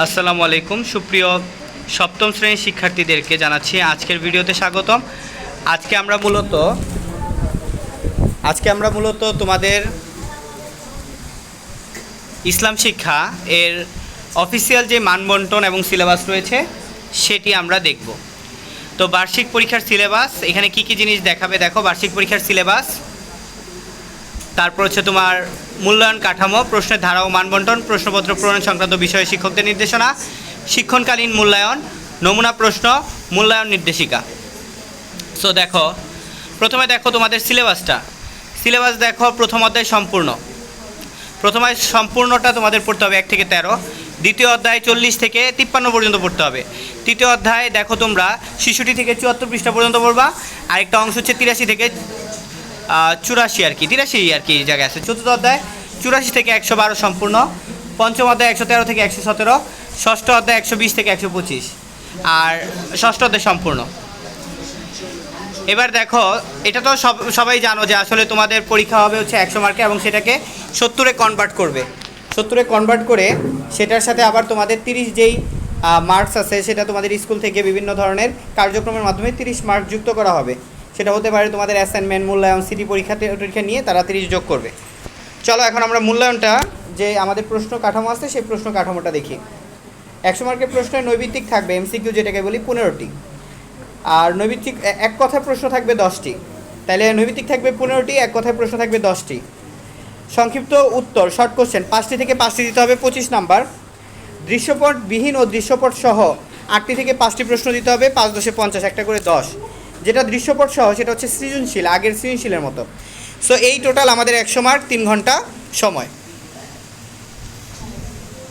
আসসালামু আলাইকুম। সুপ্রিয় সপ্তম শ্রেণির শিক্ষার্থীদেরকে জানাচ্ছি আজকের ভিডিওতে স্বাগতম। আজকে আমরা মূলত, আজকে আমরা মূলত তোমাদের ইসলাম শিক্ষা এর অফিসিয়াল যে মানবন্টন এবং সিলেবাস রয়েছে, সেটি আমরা দেখব। তো বার্ষিক পরীক্ষার সিলেবাস এখানে কি কি জিনিস দেখাবে? দেখো, বার্ষিক পরীক্ষার সিলেবাস তারপর হচ্ছে তোমার মূল্যায়ন কাঠামো, প্রশ্নের ধারা ও মানবন্টন, প্রশ্নপত্র প্রণয়ন সংক্রান্ত বিষয়ে শিক্ষকদের নির্দেশনা, শিক্ষণকালীন মূল্যায়ন, নমুনা প্রশ্ন, মূল্যায়ন নির্দেশিকা। সো দেখো, প্রথমে দেখো তোমাদের সিলেবাসটা। সিলেবাস দেখো প্রথম অধ্যায় সম্পূর্ণ। প্রথম সম্পূর্ণটা তোমাদের পড়তে হবে এক থেকে তেরো, দ্বিতীয় অধ্যায় চল্লিশ থেকে তিপ্পান্ন পর্যন্ত পড়তে হবে। তৃতীয় অধ্যায় দেখো তোমরা শিশুটি থেকে চুয়াত্তর পৃষ্ঠা পর্যন্ত পড়বা, আরেকটা অংশ হচ্ছে তিরাশি থেকে চুরাশি আর কি, তিরাশি আর কি জায়গায় আছে। চতুর্থ অধ্যায়, চুরাশি থেকে একশো বারো সম্পূর্ণ। পঞ্চম অধ্যায় একশো তেরো থেকে একশো সতেরো। ষষ্ঠ অধ্যায় একশো বিশ থেকে একশো পঁচিশ। আর ষষ্ঠ অধ্যায় সম্পূর্ণ। এবার দেখো, এটা তো সব, সবাই জানো যে আসলে তোমাদের পরীক্ষা হবে হচ্ছে একশো মার্কে এবং সেটাকে সত্তরে কনভার্ট করবে। সত্তরে কনভার্ট করে সেটার সাথে আবার তোমাদের তিরিশ যেই মার্কস আছে, সেটা তোমাদের স্কুল থেকে বিভিন্ন ধরনের কার্যক্রমের মাধ্যমে তিরিশ মার্ক যুক্ত করা হবে। সেটা হতে পারে তোমাদের অ্যাসাইনমেন্ট মূল্যায়ন সিটি পরীক্ষা পরীক্ষা নিয়ে তারা তিরিশ যোগ করবে। চলো এখন আমরা মূল্যায়নটা, যে আমাদের প্রশ্ন কাঠামো আছে, সেই প্রশ্ন কাঠামোটা দেখি। একশো মার্কের প্রশ্নে নৈবিত্তিক থাকবে এমসিকিউ যেটাকে বলি পনেরোটি। আর নৈবিত্তিক এক কথায় প্রশ্ন থাকবে দশটি। তাহলে নৈবিত্তিক থাকবে পনেরোটি, এক কথায় প্রশ্ন থাকবে দশটি। সংক্ষিপ্ত উত্তর শর্ট কোশ্চেন পাঁচটি থেকে পাঁচটি দিতে হবে, পঁচিশ নাম্বার। দৃশ্যপট বিহীন ও দৃশ্যপট সহ আটটি থেকে পাঁচটি প্রশ্ন দিতে হবে, পাঁচ দশে পঞ্চাশ, একটা করে দশ। যেটা দৃশ্যপট সহ, সেটা হচ্ছে সৃজনশীল, আগের সৃজনশীলের মতো। সো এই টোটাল আমাদের একশো মার্ক তিন ঘণ্টা সময়।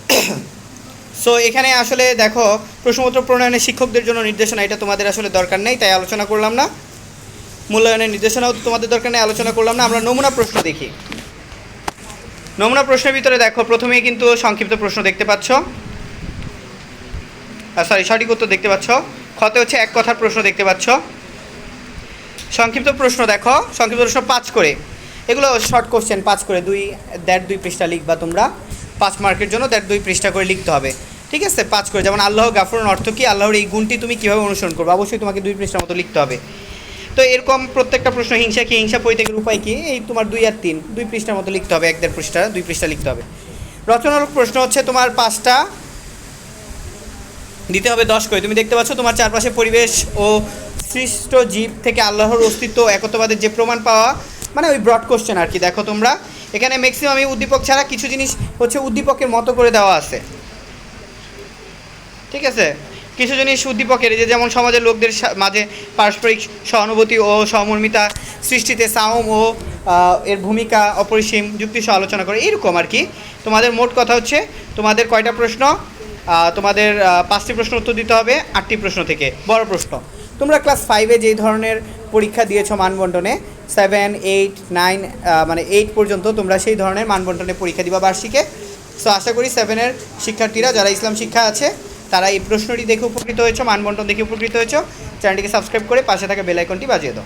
সো এখানে আসলে দেখো, প্রশ্নপত্র প্রণয়নের শিক্ষকদের জন্য নির্দেশনা, এটা তোমাদের আসলে দরকার নেই, তাই আলোচনা করলাম না। মূল্যায়নের নির্দেশনাও তোমাদের দরকার নেই, আলোচনা করলাম না, আমরা নমুনা প্রশ্ন দেখি। নমুনা প্রশ্নের ভিতরে দেখো, প্রথমেই কিন্তু সংক্ষিপ্ত প্রশ্ন দেখতে পাচ্ছ। সরি সঠিক উত্তর দেখতে পাচ্ছ। খতে হচ্ছে এক কথার প্রশ্ন দেখতে পাচ্ছ। সংক্ষিপ্ত প্রশ্ন দেখো, সংক্ষিপ্ত প্রশ্ন পাঁচ করে। এগুলো শর্ট কোশ্চেন পাঁচ করে। দুই, দেড়, দুই পৃষ্ঠা লিখবা তোমরা। পাঁচ মার্কের জন্য দেড়, দুই পৃষ্ঠা করে লিখতে হবে। ঠিক আছে? পাঁচ করে। যেমন আল্লাহ গাফরন অর্থ কি? আল্লাহর এই গুণটি তুমি কীভাবে অনুসরণ করবে? অবশ্যই তোমাকে দুই পৃষ্ঠার মতো লিখতে হবে। তো এরকম প্রত্যেকটা প্রশ্ন, হিংসা কি? হিংসা পরিত্যাগের উপায় কি? এই তোমার দুই আর তিন। দুই পৃষ্ঠার মতো লিখতে হবে, এক, দেড় পৃষ্ঠা, দুই পৃষ্ঠা লিখতে হবে। রচনার প্রশ্ন হচ্ছে তোমার পাঁচটা। দিতে হবে দশ করে। তুমি দেখতে পাচ্ছ তোমার চারপাশে পরিবেশ ও সৃষ্ট জীব থেকে আল্লাহর অস্তিত্ব ও একত্ববাদের যে প্রমাণ পাওয়া মানে ওই ব্রড কোশ্চেন আর কি। দেখো তোমরা, এখানে ম্যাক্সিমামই উদ্দীপক ছাড়া কিছু জিনিস হচ্ছে উদ্দীপকের মতো করে দেওয়া আছে। ঠিক আছে? কিছু জিনিস উদ্দীপকের যে যেমন সমাজের লোকদের মাঝে পারস্পরিক সহানুভূতি ও সহমর্মিতা সৃষ্টিতে সাওম ও এর ভূমিকা অপরিসীম যুক্তি সহ আলোচনা করে এরকম আর কি। তোমাদের মোট কথা হচ্ছে, তোমাদের কয়টা প্রশ্ন? তোমাদের পাঁচটি প্রশ্ন উত্তর দিতে হবে, আটটি প্রশ্ন থেকে। বড় প্রশ্ন। তোমরা ক্লাস ফাইভে যেই ধরনের পরীক্ষা দিয়েছ মানবন্টনে সেভেন এইট নাইন মানে এইট পর্যন্ত তোমরা সেই ধরনের মানবন্টনে পরীক্ষা দিবা বার্ষিকে। সো আশা করি সেভেনের শিক্ষার্থীরা, যারা ইসলাম শিক্ষা আছে, তারা এই প্রশ্নটি দেখে উপকৃত হয়েছো, মানবন্টন দেখে উপকৃত হয়েছো। চ্যানেলটিকে সাবস্ক্রাইব করে পাশে থাকা বেলাইকনটি বাজিয়ে দাও।